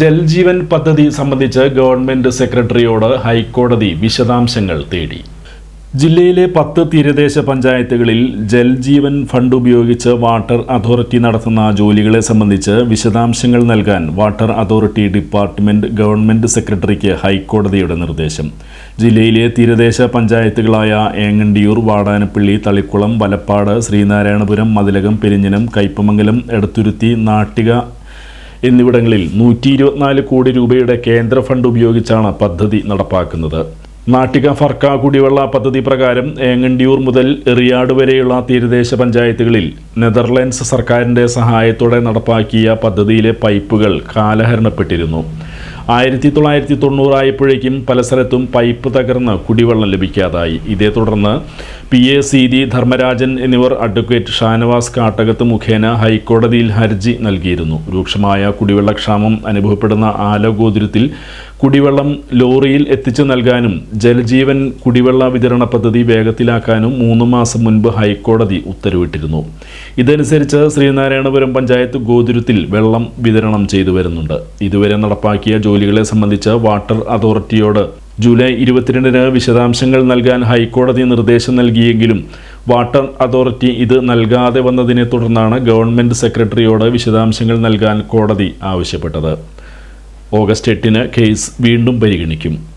ജൽജീവൻ പദ്ധതി സംബന്ധിച്ച് ഗവൺമെന്റ് സെക്രട്ടറിയോട് ഹൈക്കോടതി വിശദാംശങ്ങൾ തേടി. ജില്ലയിലെ പത്ത് തീരദേശ പഞ്ചായത്തുകളിൽ ജൽജീവൻ ഫണ്ട് ഉപയോഗിച്ച് വാട്ടർ അതോറിറ്റി നടത്തുന്ന ജോലികളെ സംബന്ധിച്ച് വിശദാംശങ്ങൾ നൽകാൻ വാട്ടർ അതോറിറ്റി ഡിപ്പാർട്ട്മെന്റ് ഗവൺമെന്റ് സെക്രട്ടറിക്ക് ഹൈക്കോടതിയുടെ നിർദ്ദേശം. ജില്ലയിലെ തീരദേശ പഞ്ചായത്തുകളായ ഏങ്ങണ്ടിയൂർ വാടാനപ്പള്ളി തളിക്കുളം വലപ്പാട് ശ്രീനാരായണപുരം മതിലകം പെരിഞ്ഞനം കയ്പമംഗലം എടത്തുരുത്തി നാട്ടിക എന്നിവിടങ്ങളിൽ നൂറ്റി ഇരുപത്തിനാല് കോടി രൂപയുടെ കേന്ദ്ര ഫണ്ട് ഉപയോഗിച്ചാണ് പദ്ധതി നടപ്പാക്കുന്നത്. നാട്ടിക ഫർക്ക കുടിവെള്ള പദ്ധതി പ്രകാരം ഏങ്ങണ്ടിയൂർ മുതൽ എറിയാട് വരെയുള്ള തീരദേശ പഞ്ചായത്തുകളിൽ നെതർലാൻഡ്സ് സർക്കാരിന്റെ സഹായത്തോടെ നടപ്പാക്കിയ പദ്ധതിയിലെ പൈപ്പുകൾ കാലഹരണപ്പെട്ടിരുന്നു. ആയിരത്തി തൊള്ളായിരത്തി തൊണ്ണൂറായപ്പോഴേക്കും പല സ്ഥലത്തും പൈപ്പ് തകർന്ന് കുടിവെള്ളം ലഭിക്കാതായി. ഇതേ തുടർന്ന് P A C D Dharmarajan എന്നിവർ അഡ്വക്കേറ്റ് ഷാനവാസ് കാട്ടകത്ത് മുഖേന ഹൈക്കോടതിയിൽ ഹർജി നൽകിയിരുന്നു. രൂക്ഷമായ കുടിവെള്ളക്ഷാമം അനുഭവപ്പെടുന്ന ആലഗോതിരത്തിൽ കുടിവെള്ളം ലോറിയിൽ എത്തിച്ചു നൽകാനും ജലജീവൻ കുടിവെള്ള വിതരണ പദ്ധതി വേഗത്തിലാക്കാനും മൂന്ന് മാസം മുൻപ് ഹൈക്കോടതി ഉത്തരവിട്ടിരുന്നു. ഇതനുസരിച്ച് ശ്രീനാരായണപുരം പഞ്ചായത്ത് ഗോതിരത്തിൽ വെള്ളം വിതരണം ചെയ്തു വരുന്നുണ്ട്. ഇതുവരെ നടപ്പാക്കിയ ജോലികളെ സംബന്ധിച്ച് വാട്ടർ അതോറിറ്റിയോട്. ജൂലൈ ഇരുപത്തിരണ്ടിന് വിശദാംശങ്ങൾ നൽകാൻ ഹൈക്കോടതി നിർദ്ദേശം നൽകിയെങ്കിലും വാട്ടർ അതോറിറ്റി ഇത് നൽകാതെ വന്നതിനെ തുടർന്നാണ് ഗവൺമെന്റ് സെക്രട്ടറിയോട് വിശദാംശങ്ങൾ നൽകാൻ കോടതി ആവശ്യപ്പെട്ടത്. ഓഗസ്റ്റ് എട്ടിന് കേസ് വീണ്ടും പരിഗണിക്കും.